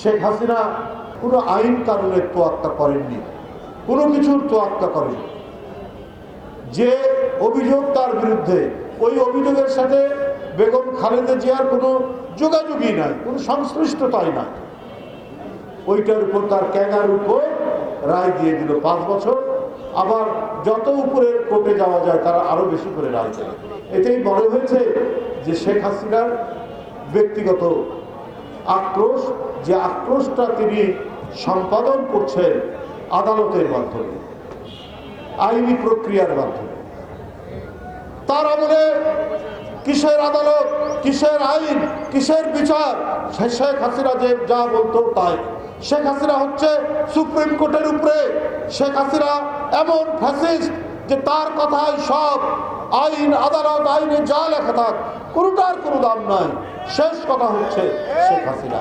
শেখ হাসিনা কোনো আইন কানুনের তোয়াক্কা করেননি, কোনো কিছুর তোয়াক্কা করেন যে অভিযোগ তার বিরুদ্ধে, ওই অভিযোগের সাথে বেগম খালেদা জিয়ার কোনো যোগাযোগই নাই, কোনো সংশ্লিষ্টতাই নাই। ওইটার উপর তার ক্যাগার উপর রায় দিয়ে দিল পাঁচ বছর, আবার যত উপরে কোর্টে যাওয়া যায় তারা আরও বেশি করে রায় দেয় এতেই মনে হয়েছে যে শেখ হাসিনার ব্যক্তিগত আক্রোশ, যে আক্রোশটা তিনি সম্পাদন করছেন আদালতের মাধ্যমে, আইনি প্রক্রিয়ার মাধ্যমে। তার আমলে কিসের আদালত, কিসের আইন, কিসের বিচার? শেখ হাসিনা যে যা বলতো তাই। শেখ হাসিনা হচ্ছে সুপ্রিম কোর্টের উপরে। শেখ হাসিনা এমন ফ্যাসিস্ট যে তার কথাই সব আইন, আদালত, আইনে যা লেখা থাক, কোনোটার কোনো দাম নাই। শেষ কথা হচ্ছে শেখ হাসিনা।